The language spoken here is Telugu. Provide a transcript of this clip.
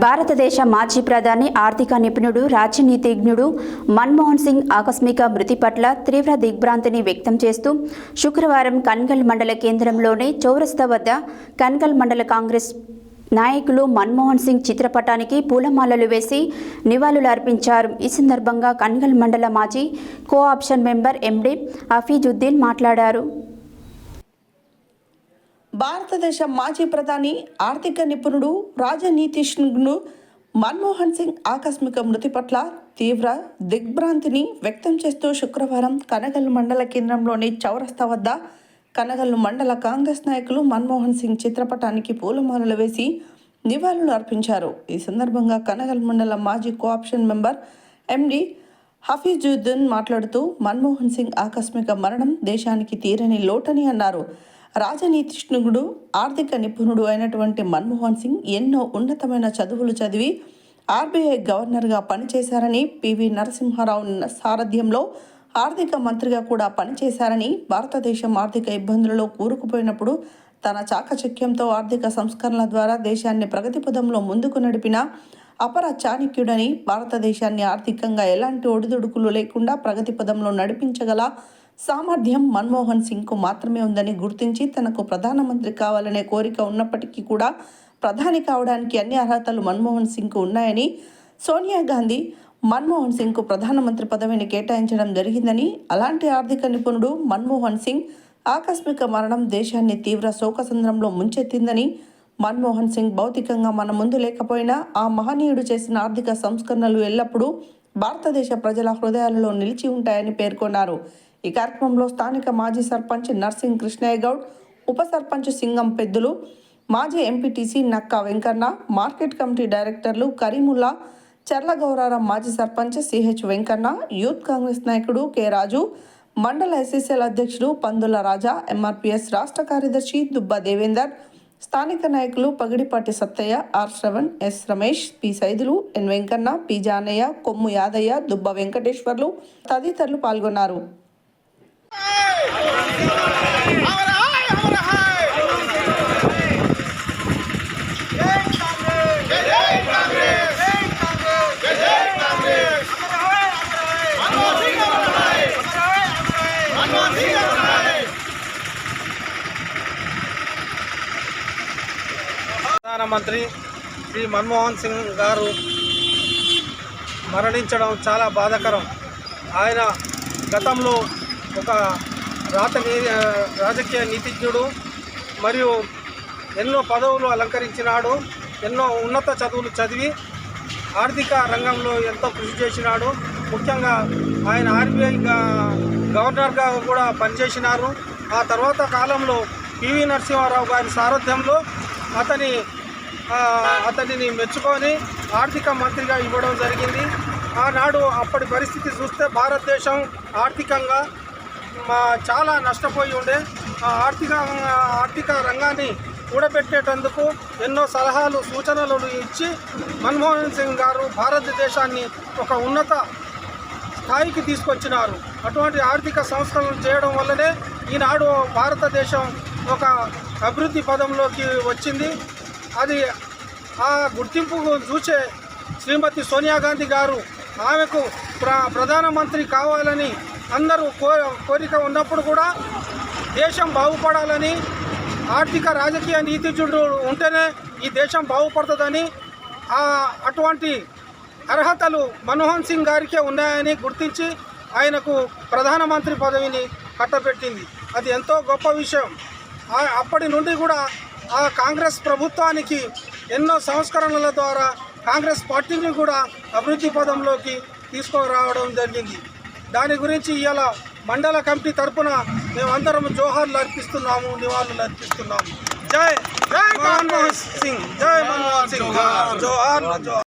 భారతదేశ మాజీ ప్రధాని ఆర్థిక నిపుణుడు రాజనీతిజ్ఞుడు మన్మోహన్ సింగ్ ఆకస్మిక మృతి పట్ల తీవ్ర దిగ్భ్రాంతిని వ్యక్తం చేస్తూ శుక్రవారం కన్గల్ మండల కేంద్రంలోని చౌరస్తా వద్ద కన్గల్ మండల కాంగ్రెస్ నాయకులు మన్మోహన్ సింగ్ చిత్రపటానికి పూలమాలలు వేసి నివాళులు అర్పించారు. ఈ సందర్భంగా కన్గల్ మండల మాజీ co option member MD Hafeezuddin మాట్లాడారు. భారతదేశ మాజీ ప్రధాని ఆర్థిక నిపుణుడు రాజనీతిజ్ఞుడు మన్మోహన్ సింగ్ ఆకస్మిక మృతి పట్ల తీవ్ర దిగ్భ్రాంతిని వ్యక్తం చేస్తూ శుక్రవారం కనగల్ మండల కేంద్రంలోని చౌరస్తా వద్ద కనగల్లు మండల కాంగ్రెస్ నాయకులు మన్మోహన్ సింగ్ చిత్రపటానికి పూలమాలలు వేసి నివాళులు అర్పించారు. ఈ సందర్భంగా కనగల్ మండల మాజీ కోఆప్షన్ మెంబర్ ఎండి హఫీజుద్దీన్ మాట్లాడుతూ మన్మోహన్ సింగ్ ఆకస్మిక మరణం దేశానికి తీరని లోటని అన్నారు. రాజనీతిష్ణుడు ఆర్థిక నిపుణుడు అయినటువంటి మన్మోహన్ సింగ్ ఎన్నో ఉన్నతమైన చదువులు చదివి ఆర్బీఐ గవర్నర్గా పనిచేశారని పివి నరసింహారావు సారథ్యంలో ఆర్థిక మంత్రిగా కూడా పనిచేశారని భారతదేశం ఆర్థిక ఇబ్బందులలో కూరుకుపోయినప్పుడు తన చాకచక్యంతో ఆర్థిక సంస్కరణల ద్వారా దేశాన్ని ప్రగతి పదంలో ముందుకు నడిపిన అపర చాణక్యుడని భారతదేశాన్ని ఆర్థికంగా ఎలాంటి ఒడిదుడుకులు లేకుండా ప్రగతి పదంలో నడిపించగల సామర్థ్యం మన్మోహన్ సింగ్కు మాత్రమే ఉందని గుర్తించి తనకు ప్రధానమంత్రి కావాలనే కోరిక ఉన్నప్పటికీ కూడా ప్రధాని కావడానికి అన్ని అర్హతలు మన్మోహన్ సింగ్కు ఉన్నాయని సోనియా గాంధీ మన్మోహన్ సింగ్కు ప్రధానమంత్రి పదవిని కేటాయించడం జరిగిందని అలాంటి ఆర్థిక నిపుణుడు మన్మోహన్ సింగ్ ఆకస్మిక మరణం దేశాన్ని తీవ్ర శోకసంద్రంలో ముంచెత్తిందని మన్మోహన్ సింగ్ భౌతికంగా మన ముందు లేకపోయినా ఆ మహనీయుడు చేసిన ఆర్థిక సంస్కరణలు ఎల్లప్పుడూ భారతదేశ ప్రజల హృదయాలలో నిలిచి ఉంటాయని పేర్కొన్నారు. ఈ కార్యక్రమంలో స్థానిక మాజీ సర్పంచ్ నర్సింగ్ కృష్ణయ్య గౌడ్ ఉప సర్పంచ్ సింగం పెద్దులు మాజీ MPTC Nakka Venkanna market committee డైరెక్టర్లు కరీముల్లా చర్ల గౌరారం మాజీ సర్పంచ్ సిహెచ్ వెంకన్న యూత్ కాంగ్రెస్ నాయకుడు కె రాజు మండల ఎస్ఎస్ఎల్ అధ్యక్షుడు పందుల రాజా ఎంఆర్పిఎస్ రాష్ట్ర కార్యదర్శి దుబ్బా దేవేందర్ స్థానిక నాయకులు Pagidipati Sattaiah R Sravan S Ramesh P Saidulu N Venkanna P Janaiah Kommu Yadaiah Dubba Venkateswarlu తదితరులు పాల్గొన్నారు. ప్రధానమంత్రి శ్రీ మన్మోహన్ సింగ్ గారు మరణించడం చాలా బాధాకరం. ఆయన గతంలో ఒక రాత రాజకీయ నీతిజ్ఞుడు మరియు ఎన్నో పదవులు అలంకరించినాడు ఎన్నో ఉన్నత చదువులు చదివి ఆర్థిక రంగంలో ఎంతో కృషి చేసినాడు. ముఖ్యంగా ఆయన ఆర్బీఐ గవర్నర్గా కూడా పనిచేసినారు. ఆ తర్వాత కాలంలో పివి నరసింహారావు గారి సారథ్యంలో అతని అతనిని మెచ్చుకొని ఆర్థిక మంత్రిగా ఇవ్వడం జరిగింది. ఆనాడు అప్పటి పరిస్థితి చూస్తే భారతదేశం ఆర్థికంగా మా చాలా నష్టపోయి ఉండే ఆ ఆర్థిక ఆర్థిక రంగాన్ని కూడబెట్టేటందుకు ఎన్నో సలహాలు సూచనలు ఇచ్చి మన్మోహన్ సింగ్ గారు భారతదేశాన్ని ఒక ఉన్నత స్థాయికి తీసుకొచ్చినారు. అటువంటి ఆర్థిక సంస్కరణలు చేయడం వల్లనే ఈనాడు భారతదేశం ఒక అభివృద్ధి పదంలోకి వచ్చింది. అది ఆ గుర్తింపు చూసే శ్రీమతి సోనియా గాంధీ గారు ఆమెకు ప్ర ప్రధానమంత్రి కావాలని అందరూ కో కోరిక ఉన్నప్పుడు కూడా దేశం బాగుపడాలని ఆర్థిక రాజకీయ నీతిజుడు ఉంటేనే ఈ దేశం బాగుపడుతుందని ఆ అటువంటి అర్హతలు మన్మోహన్ సింగ్ గారికే ఉన్నాయని గుర్తించి ఆయనకు ప్రధానమంత్రి పదవిని కట్టబెట్టింది. అది ఎంతో గొప్ప విషయం. ఆ- అప్పటి నుండి కూడా ఆ కాంగ్రెస్ ప్రభుత్వానికి ఎన్నో సంస్కరణల ద్వారా కాంగ్రెస్ పార్టీని కూడా అభివృద్ధి పదంలోకి తీసుకురావడం జరిగింది. దాని గురించి ఇవాళ మండల కమిటీ తరపున మేమందరం జోహార్లు అర్పిస్తున్నాము నివాళులు అర్పిస్తున్నాము. జై జై మన్మోహన్ సింగ్ జై మన్మోహన్ సింగ్. జోహార్ జోహార్.